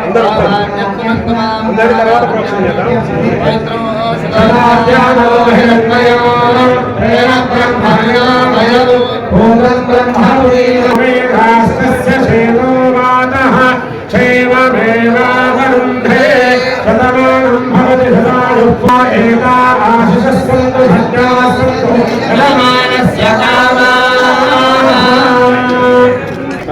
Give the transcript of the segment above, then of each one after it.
అందరూ అందరి తర్వాత ప్రోక్షణ చేద్దాం మేఘాస్తస్య క్షేమో మాతః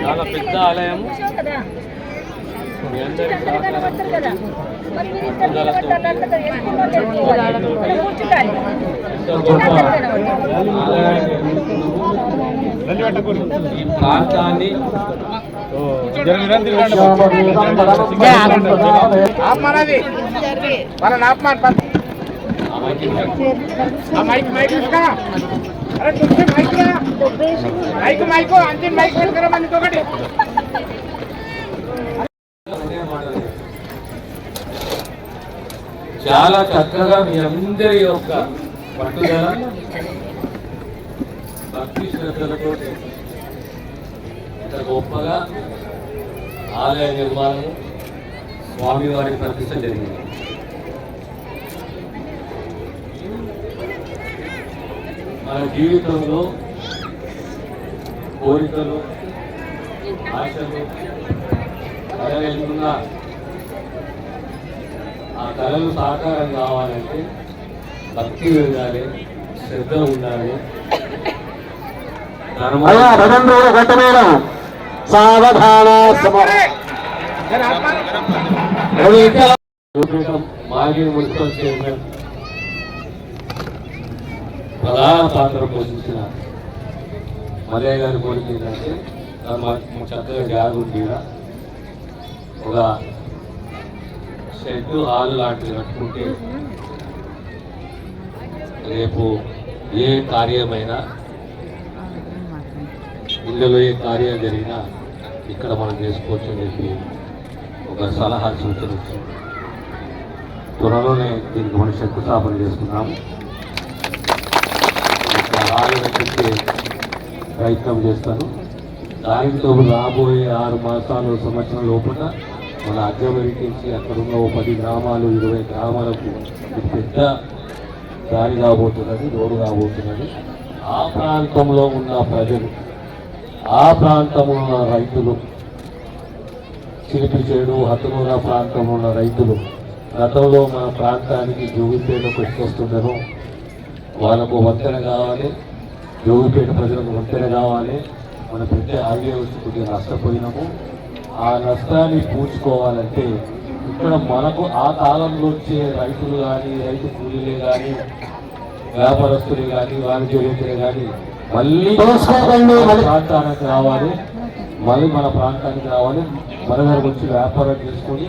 చాలా పెద్ద ఆలయం ఈ ప్రాంతాన్ని మైక్ మైక్ అరే మైక్ రా మైక్ మైక్ అంతిम మైక్ పెట్టుకురా ఇంకొకటి. చాలా చక్కగా మీ అందరి యొక్క పట్టుదల భక్తి శ్రద్ధలతో ఇంత గొప్పగా ఆలయ నిర్మాణం స్వామివారి ప్రతిష్ట జరిగింది. మన జీవితంలో కోరికలు ఆశలు కలగలుగుతున్న ఆ కళలు సాకారం కావాలంటే భక్తి ఉండాలి. శ్రద్ధ ఉండాలి మాజీ మున్సిపల్ చైర్మన్ ప్రధాన పాత్ర పోషించిన మల్లయ్య గారి కోరిక ఏంటంటే మా- మా చక్కగా జాగు ఉంది ఒక షెడ్ హాల్ లాంటిది కట్టుకుంటే రేపు ఏ కార్యమైనా ఇళ్ళలో ఏ కార్యం జరిగినా ఇక్కడ మనం చేసుకోవచ్చు అని చెప్పి ఒక సలహా సూచన ఇచ్చింది త్వరలోనే దీనికి మనం శంకుస్థాపన చేసుకున్నాము ఇక్కడ కట్టించే ప్రయత్నం చేస్తాను. దానితో రాబోయే ఆరు మాసాలు సంవత్సరం లోపల మన అగ్గమరికి అక్కడ ఉన్న ఓ పది గ్రామాలు ఇరవై గ్రామాలకు పెద్ద దారి కాబోతున్నది రోడ్డు కాబోతున్నది ఆ ప్రాంతంలో ఉన్న ప్రజలు ఆ ప్రాంతంలో ఉన్న రైతులు చిలిపి చేడు హతనూర ప్రాంతంలో ఉన్న రైతులు గతంలో మన ప్రాంతానికి జోగిపేటకు వచ్చేస్తుండను వాళ్ళకు వంతెన కావాలి. జోగిపేట ప్రజలకు వంతెన కావాలి మన పెద్ద హైవే వచ్చి కొద్దిగా నష్టపోయినాము. ఆ నష్టాన్ని పూడ్చుకోవాలంటే ఇక్కడ మనకు ఆ కాలంలో వచ్చే రైతులు కానీ రైతు కూలీలే కానీ వ్యాపారస్తులే కానీ వాణిజ్యులే కానీ మళ్ళీ ప్రాంతానికి రావాలి. మళ్ళీ మన ప్రాంతానికి రావాలి. మన దగ్గరకు వచ్చి వ్యాపారం చేసుకొని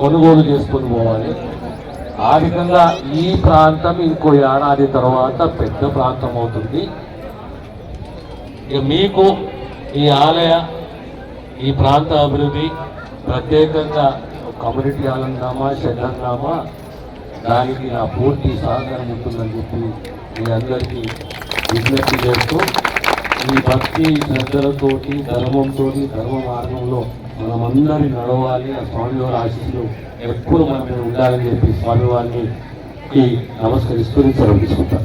కొనుగోలు చేసుకొని పోవాలి. ఆ విధంగా ఈ ప్రాంతం ఇంకో ఏడాది తర్వాత పెద్ద ప్రాంతం అవుతుంది. ఇక మీకు ఈ ఆలయ ఈ ప్రాంత అభివృద్ధి ప్రత్యేకంగా కమ్యూనిటీ ఆలందామా షెడ్డందామా దానికి నా పూర్తి సహకారం ఉంటుందని చెప్పి మీ అందరికీ విజ్ఞప్తి చేస్తూ ఈ భక్తి శ్రద్ధలతోటి ధర్మంతో ధర్మ మార్గంలో మనమందరి నడవాలి ఆ స్వామివారి ఆశీస్సులు ఎప్పుడు మన మీద ఉండాలని చెప్పి స్వామివారిని నమస్కరిస్తూ సమర్పించుకుంటాం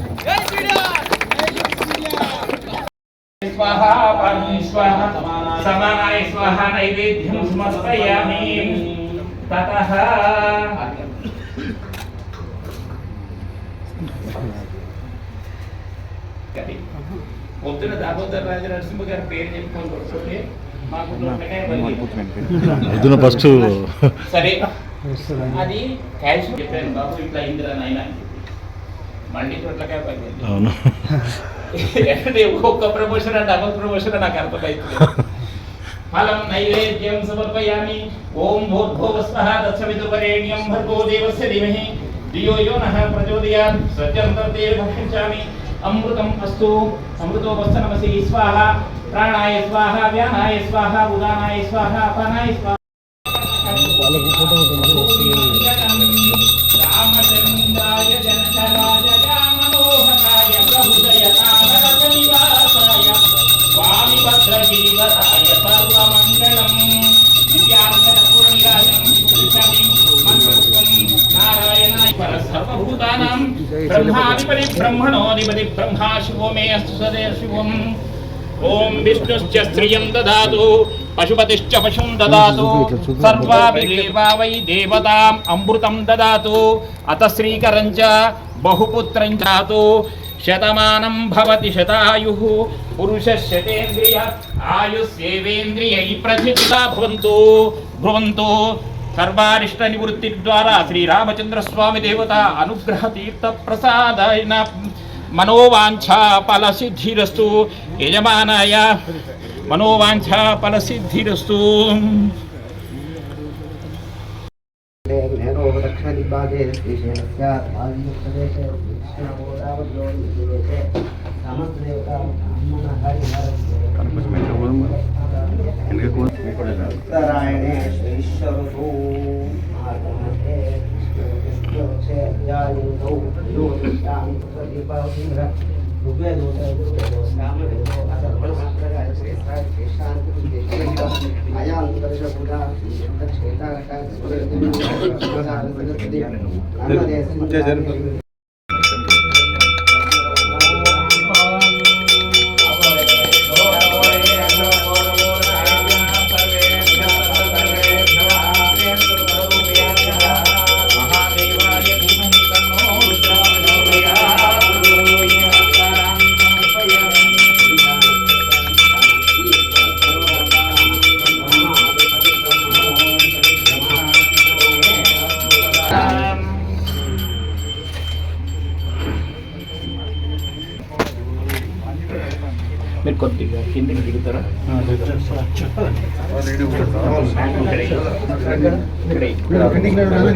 పొద్దున దామోదర్ రాజు నరసింహ గారి పేరు చెప్పుకొని కూర్చోండి పొద్దున ఫస్ట్ సరే అది క్యాష్ చెప్పాను బాబు ఇట్లా అయిందిరా నాయన. మళ్ళీ చోట్లకాయ పడింది అవును. అంటే ఒక్కొక్క ప్రమోషన్ డబుల్ ప్రమోషన్ నాకు అర్థమవుతుంది ఫలం నైవేద్యం సమర్పయామి. ఓం భూర్భువ స్వః తత్సవితుర్వరేణ్యం భర్గో దేవస్య ధీమహి. ధియో యో నః ప్రచోదయాత్. సత్యం తద్దేవ భక్షించామి అమృతం అస్తు అమృతో స్వాహ. ప్రాణాయ స్వాహ వ్యానాయ స్వాహ ఉదానాయ స్వాహ అపానాయ స్వాహ. రామచంద్రాయ జనకరాజయ మనోహరాయ ప్రభుజయతామరనివాసాయ స్వామి భద్రగిరివరాయ సర్వమంగళం దివ్యాంకరపూర్ణిరాజం సర్వభూతానాం బ్రహ్మాధిపతి బ్రహ్మణోధిపతి బ్రహ్మా శివో మే అస్తు సదే శివం. ఓం విష్ణుశ్చ శ్రియం దదాతు పశుపతిశ్చ పశుం దదాతు సర్వాభిదేవా వై దేవతాం అమృతం దాదు అత శ్రీకరం చ బహుపుత్రం దాదు శతమానం భవతి శతాయు శతాయుః పురుషశతేంద్రియ ఆయుస్యేవేంద్రియై ప్రతిష్ఠితా భవంతు భవంతు. సర్వారిష్ట నివృత్తి ద్వారా శ్రీరామచంద్రస్వామి దేవత అనుగ్రహ తీర్థ ప్రసాదైన मनोवाञ्छाफलसिद्धिरस्तु। यजमानाय मनोवाञ्छाफलसिद्धिरस्तु। उत्तरायणे ที่ยวแชร์ยาโยโตโยติยามสวัสดีป้าที่รักบุกเบิกโดนใจบุกเบิกโดนสามเบิกโดนอาจารย์บริษัทกระจายเสียงการเสียงการที่เด็กเด็กอาญาอุตริชบุราเด็กเด็กการการเสียงการเสียงการเสียงการเสียงการ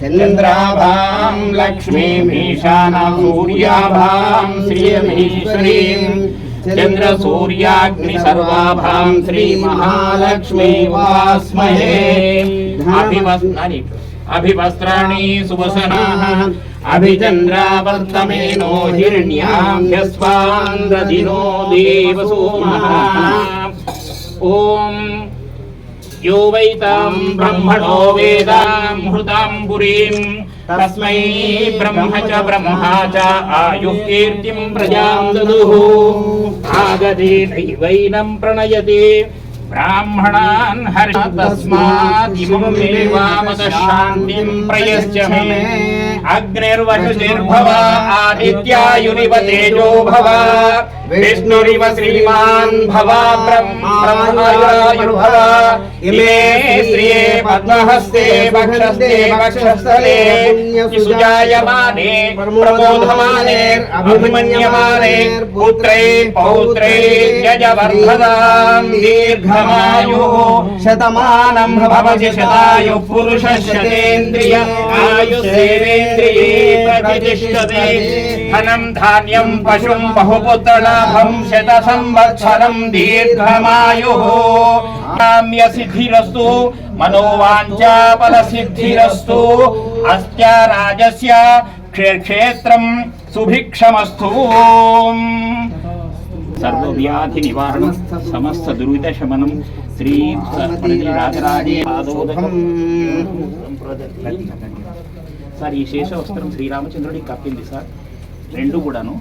चन्द्राभाम् लक्ष्मीमीशानाम् सूर्याभाम् श्रियमीश्वरीम् चन्द्रसूर्याग्निसर्वाभाम् श्रीमहालक्ष्मी वास्महे अभिवस्त्राणि सुवसनाः अभिचन्द्रावर्तमेनो हिरण्याभ्यस्वान्द्रदिनो देवसूमः। ॐ यो वैताम् ब्रह्मणो वेदाम् हृताम् पुरीम् तस्मै ब्रह्म च ब्रह्मा च आयुः कीर्तिम् प्रजाम् ददुः प्रणयते ब्राह्मणान् हर्ष तस्मादिमम् शान्तिम् प्रयश्च मे। अग्निर्वशुनिर्भव आदित्यायुनिव तेजो विष्णुरिव श्रीमान् भव ब्रह्मयुर्भव इमे श्रिये पद्महस्ते, वक्षस्ते, वक्षस्थले सुजायमाने प्रमोधमाने अभिमन्यमाने, पुत्रे, पौत्रे यजवर्धदां दीर्घमायुः। शतमानं भवति शतायुः पुरुषशतेन्द्रिय, आयुस्सेवेन्द्रिये प्रतिष्ठते। धनं, धान्यं, पशुं बहुपुत्रलाभं शतसंवत्सरं दीर्घमायुः काम्य सिद्धिरस्तु मनोवाञ्छाफलसिद्धिरस्तु अस्त्य राजस्य क्षे- क्षेत्रं सुभिक्षमस्तु సర్వవ్యాధి నివారణం సమస్త దురిత శమనం శ్రీ రాజరాజే పాదోదకం సార్ ఈ శేష వస్త్రం శ్రీరామచంద్రుడికి కప్పింది సార్ రెండు కూడాను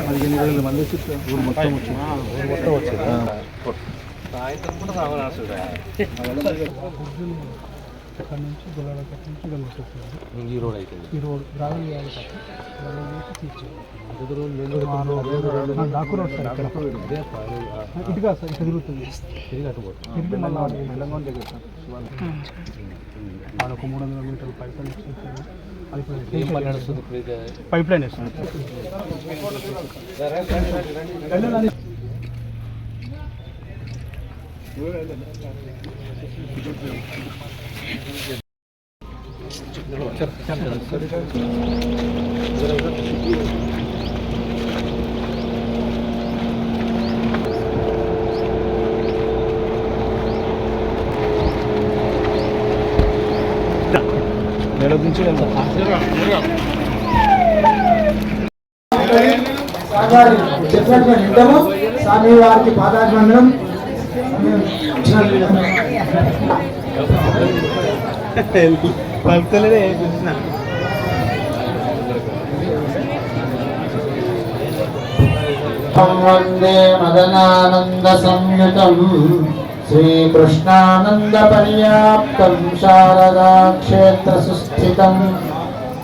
పదిహేను వేల మంది వచ్చి ఊరు మొత్తం వచ్చి మొత్తం వచ్చింది సాయంత్రం కూడా సాగనాడు ఈ రోడ్ అవుతుంది ఈ రోడ్ గ్రావెల్ వేయాలి సార్ గ్రావెల్ వేసి తీర్చాలి డాకు రోడ్ సార్ ఇక్కడ. ఇటు కాదు సార్ ఇటు తిరుగుతుంది. తిరిగి మళ్ళీ తెలంగాణ దగ్గర సార్ ఆడ ఒక మూడు వందల మీటర్లు పైప్ లైన్ వేసేసారు. అది ఇప్పుడు ఏం పని నడుస్తుంది మేడం నుంచి స్వామివారి వింటాము స్వామి వారికి పాదాభివందనం వందే మదనానంద సంయుతం శ్రీకృష్ణానంద పర్యాప్తం శారదా క్షేత్ర సుస్థితం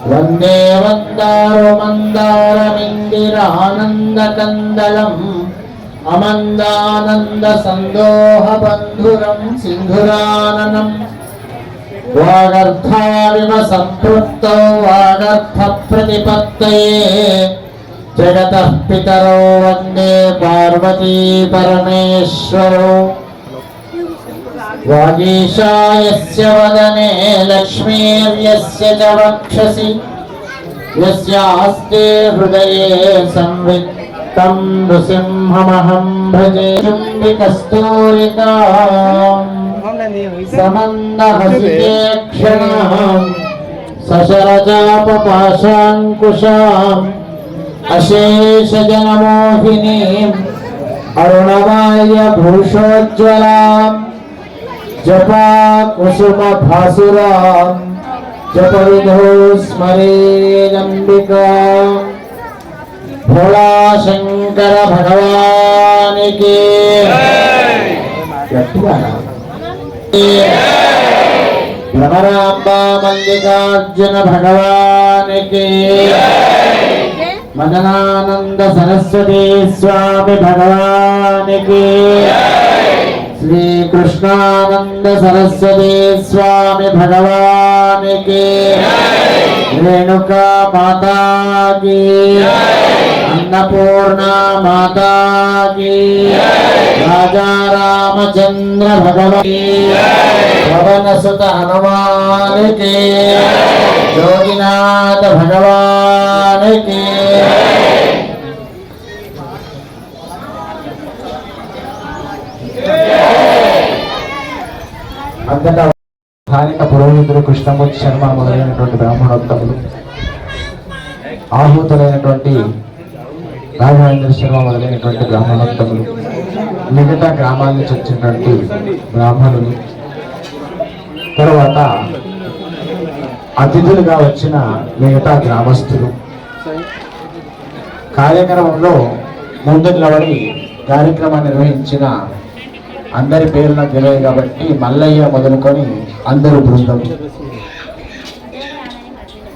వందే వందారు మందారమిందిరానంద కందలం అమందానంద సందోహ బంధురం సింధురాననం వాగర్థావివ సంపృక్తౌ వాగర్థ ప్రతిపత్తయే జగత పితరో వందే పార్వతీ పరమేశ్వరో. వాగీశాయస్య వదనే లక్ష్మీర్యస్య చ వక్షసి. యస్యాస్తే హృదయే సంవిత్ తం నృసింహమహం భజే. కస్తూరికా समन्नहस्तेक्षणहं सशरजापपाशाङ्कुशाम् अशेषजनमोहिनीम् अरुणमाय भूषोज्ज्वलाम् जपा कुसुमभासुराम् जपविधो स्मरेदम्बिका भोला शङ्कर भगवान् के భ్రమరాంబ మల్లికార్జున భగవానికి మదనానంద సరస్వతి స్వామి భగవానికి శ్రీకృష్ణానంద సరస్వతి స్వామి భగవానికి రేణుకా మాతాకి అన్నపూర్ణ మాతాకి రాజా రామచంద్ర భగవతి పవన సుత హనుమానికి యోగినాథ భగవానికి అంతటా స్థానిక పురోహితుడు కృష్ణమూర్తి శర్మ మొదలైనటువంటి బ్రాహ్మణోత్తములు ఆహూతులైనటువంటి రాఘవేంద్ర శర్మ మొదలైనటువంటి బ్రాహ్మణోత్తములు. మిగతా గ్రామాల నుంచి వచ్చినటువంటి బ్రాహ్మణులు. తర్వాత అతిథులుగా వచ్చిన మిగతా గ్రామస్తులు. కార్యక్రమంలో ముందు నిలబడి కార్యక్రమాన్ని నిర్వహించిన అందరి పేర్లు తెలియదు కాబట్టి మల్లయ్య మొదలుకొని అందరూ బృందం.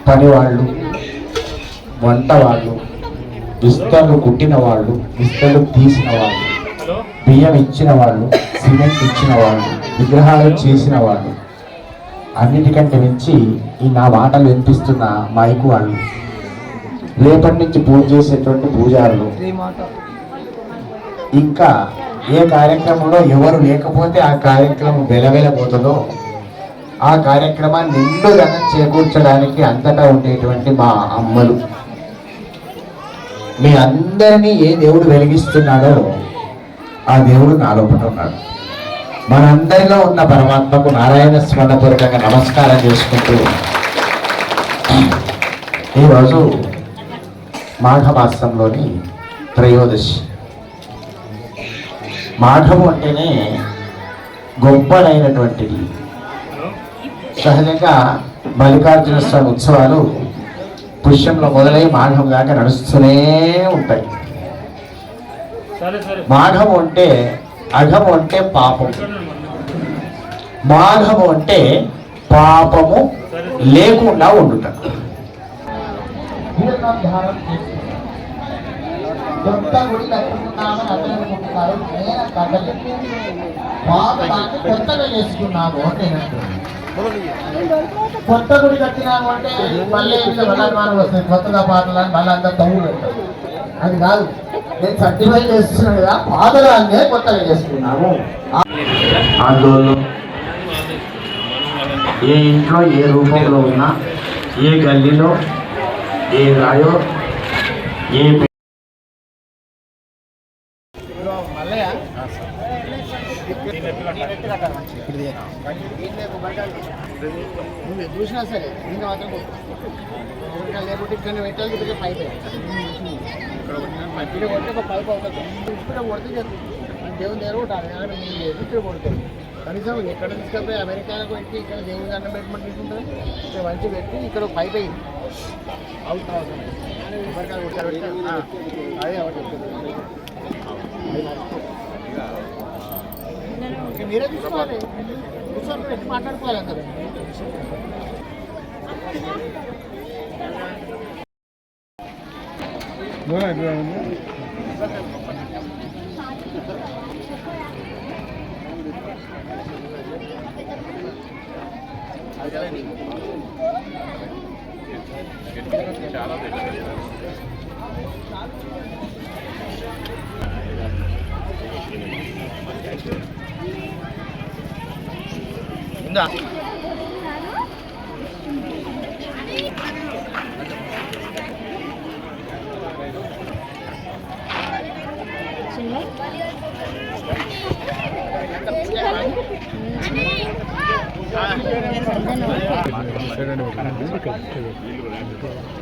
పనివాళ్ళు వంట వాళ్ళు విస్తలు కుట్టిన వాళ్ళు విస్తలు తీసిన వాళ్ళు బియ్యం ఇచ్చిన వాళ్ళు సిమెంట్ ఇచ్చిన వాళ్ళు విగ్రహాలు చేసిన వాళ్ళు అన్నిటికంటే మించి ఈ నా మాటలు వినిపిస్తున్న మైకు వాళ్ళు. రేపటి నుంచి పూజ చేసేటువంటి పూజారులు. ఇంకా ఏ కార్యక్రమంలో ఎవరు లేకపోతే ఆ కార్యక్రమం వెలవెలబోతుందో ఆ కార్యక్రమాన్ని నిండు ధనం చేకూర్చడానికి అంతటా ఉండేటువంటి మా అమ్మలు. మీ అందరినీ ఏ దేవుడు వెలిగిస్తున్నాడో ఆ దేవుడు నాలో ఒకటి ఉన్నాడు. మనందరిలో ఉన్న పరమాత్మకు నారాయణ స్మరణపూర్వకంగా నమస్కారం చేసుకుంటూ ఈరోజు మాఘమాసంలోని త్రయోదశి. మాఘము అంటేనే గొప్పలైనటువంటిది సహజంగా మల్లికార్జున స్వామి ఉత్సవాలు పుష్యంలో మొదలై మాఘం దాకా నడుస్తూనే ఉంటాయి. మాఘము అంటే అఘము అంటే పాపం మాఘము అంటే పాపము లేకుండా ఉండుట. కొత్తగా చేసుకున్నాము నేను. కొత్త గుడి కట్టినాము అంటే మళ్ళీ ఇంకా వస్తుంది కొత్తగా పాటలు అని మళ్ళీ అంతా తమ్ముడు పెడతారు. అది కాదు. నేను సర్టిఫై చేస్తున్నాను కదా పాతదాన్నే కొత్తగా చేసుకున్నాము ఆందోళన. ఏ ఇంట్లో ఏ రూపంలో ఉన్నా ఏ గల్లీలో ఏ రాయో ఏ నువ్వు చూసినా సరే ఇంకా మాత్రం ఇంకా లేకపోతే ఇక్కడ పెట్టాలి ఇక్కడ పైప్ ఇక్కడ కొడితే ఒక పైప్ అవుతుంది ఇక్కడ కొడితే దేవుని దగ్గర కూడా ఇక్కడ కొడుతుంది కనీసం ఎక్కడ తీసుకెళ్తే అమెరికాకు పెట్టి ఇక్కడ దేవుని దండం పెట్టమని ఇక్కడ మంచి పెట్టి ఇక్కడ పైప్ అయింది అవుట్ అవుతుంది అమెరికా కొట్టారు मेरा दूसरा वाले दूसरा रुपये टमाटर को अलग చాలా బెటర్ ఇందా?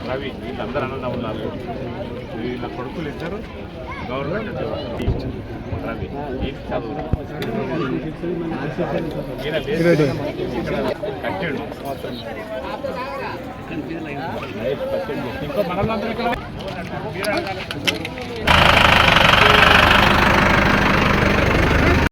రవి వీళ్ళందరూ అన్న ఉన్నారు వీళ్ళ కొడుకులు ఇద్దరు గవర్నమెంట్ ఇచ్చింది రవి ఈయన చదువు ఈయన లేదు. ఇక్కడ కట్టాడు ఇంకో మనల్ని ఇక్కడ